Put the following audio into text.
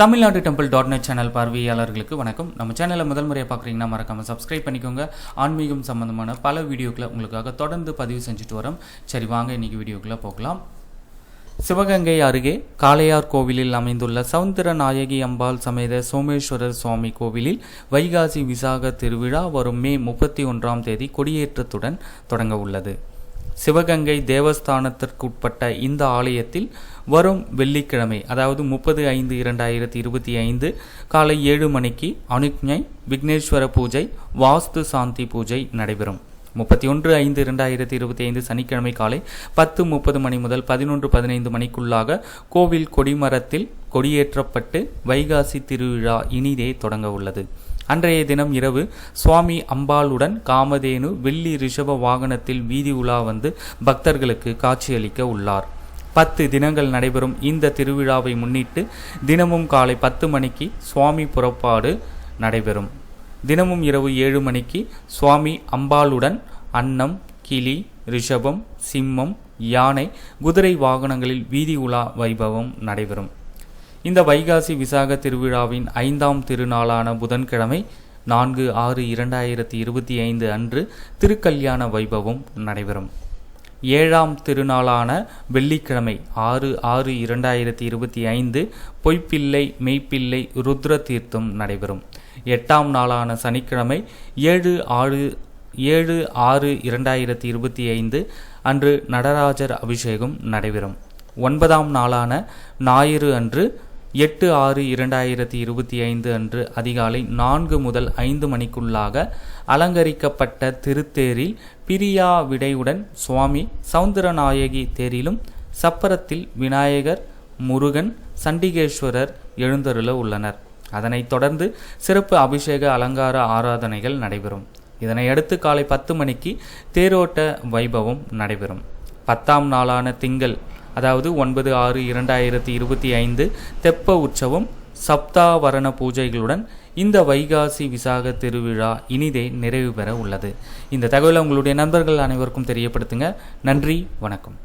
Tamil Nadu temple dot net channel பார்வையாளர்களுக்கு வணக்கம். நம்ம சேனலை முதல் முறையாக பார்க்குறீங்கன்னா மறக்காமல் சப்ஸ்கிரைப் பண்ணிக்கோங்க. ஆன்மீகம் சம்பந்தமான பல வீடியோக்களை உங்களுக்காக தொடர்ந்து பதிவு செஞ்சுட்டு வரோம். சரி வாங்க இன்றைக்கி வீடியோக்குள்ளே போகலாம். சிவகங்கை அருகே காளையார் கோவிலில் அமைந்துள்ள சவுந்தர நாயகி அம்பாள் சமேத சோமேஸ்வரர் சுவாமி கோவிலில் வைகாசி விசாக திருவிழா வரும் மே முப்பத்தி ஒன்றாம் தேதி கொடியேற்றத்துடன் தொடங்க உள்ளது. சிவகங்கை தேவஸ்தானத்திற்குட்பட்ட இந்த ஆலயத்தில் வரும் வெள்ளிக்கிழமை அதாவது முப்பது ஐந்து இரண்டாயிரத்தி இருபத்தி ஐந்து காலை ஏழு மணிக்கு அனுக்ஞை விக்னேஸ்வர பூஜை வாஸ்து சாந்தி பூஜை நடைபெறும். முப்பத்தி ஒன்று ஐந்து இரண்டாயிரத்தி இருபத்தி ஐந்து சனிக்கிழமை காலை பத்து முப்பது மணி முதல் பதினொன்று பதினைந்து மணிக்குள்ளாக கோவில் கொடிமரத்தில் கொடியேற்றப்பட்டு வைகாசி திருவிழா இனிதே தொடங்க உள்ளது. அன்றைய தினம் இரவு சுவாமி அம்பாளுடன் காமதேனு வெள்ளி ரிஷப வாகனத்தில் வீதி உலா வந்து பக்தர்களுக்கு காட்சியளிக்க உள்ளார். பத்து தினங்கள் நடைபெறும் இந்த திருவிழாவை முன்னிட்டு தினமும் காலை பத்து மணிக்கு சுவாமி புறப்பாடு நடைபெறும். தினமும் இரவு ஏழு மணிக்கு சுவாமி அம்பாளுடன் அன்னம் கிளி ரிஷபம் சிம்மம் யானை குதிரை வாகனங்களில் வீதி உலா வைபவம் நடைபெறும். இந்த வைகாசி விசாக திருவிழாவின் ஐந்தாம் திருநாளான புதன்கிழமை நான்கு ஆறு இரண்டாயிரத்தி இருபத்தி ஐந்து அன்று திருக்கல்யாண வைபவம் நடைபெறும். ஏழாம் திருநாளான வெள்ளிக்கிழமை ஆறு ஆறு இரண்டாயிரத்தி இருபத்தி ஐந்து பொய்ப்பிள்ளை மெய்ப்பிள்ளை ருத்ர தீர்த்தம் நடைபெறும். எட்டாம் நாளான சனிக்கிழமை ஏழு ஆறு ஏழு ஆறு இரண்டாயிரத்தி இருபத்தி ஐந்து அன்று நடராஜர் அபிஷேகம் நடைபெறும். ஒன்பதாம் நாளான ஞாயிறு அன்று எட்டு ஆறு இரண்டாயிரத்தி இருபத்தி ஐந்து அன்று அதிகாலை நான்கு முதல் ஐந்து மணிக்குள்ளாக அலங்கரிக்கப்பட்ட திருத்தேரில் பிரியா விடையுடன் சுவாமி சவுந்தரநாயகி தேரிலும் சப்பரத்தில் விநாயகர் முருகன் சண்டிகேஸ்வரர் எழுந்தருள உள்ளனர். அதனைத் தொடர்ந்து சிறப்பு அபிஷேக அலங்கார ஆராதனைகள் நடைபெறும். இதனையடுத்து காலை பத்து மணிக்கு தேரோட்ட வைபவம் நடைபெறும். பத்தாம் நாளான திங்கள் அதாவது ஒன்பது ஆறு இரண்டாயிரத்தி இருபத்தி ஐந்து தெப்ப உற்சவம் சப்தாவரண பூஜைகளுடன் இந்த வைகாசி விசாக திருவிழா இனிதே நிறைவு பெற உள்ளது. இந்த தகவலை உங்களுடைய நண்பர்கள் அனைவருக்கும் தெரியப்படுத்துங்க. நன்றி வணக்கம்.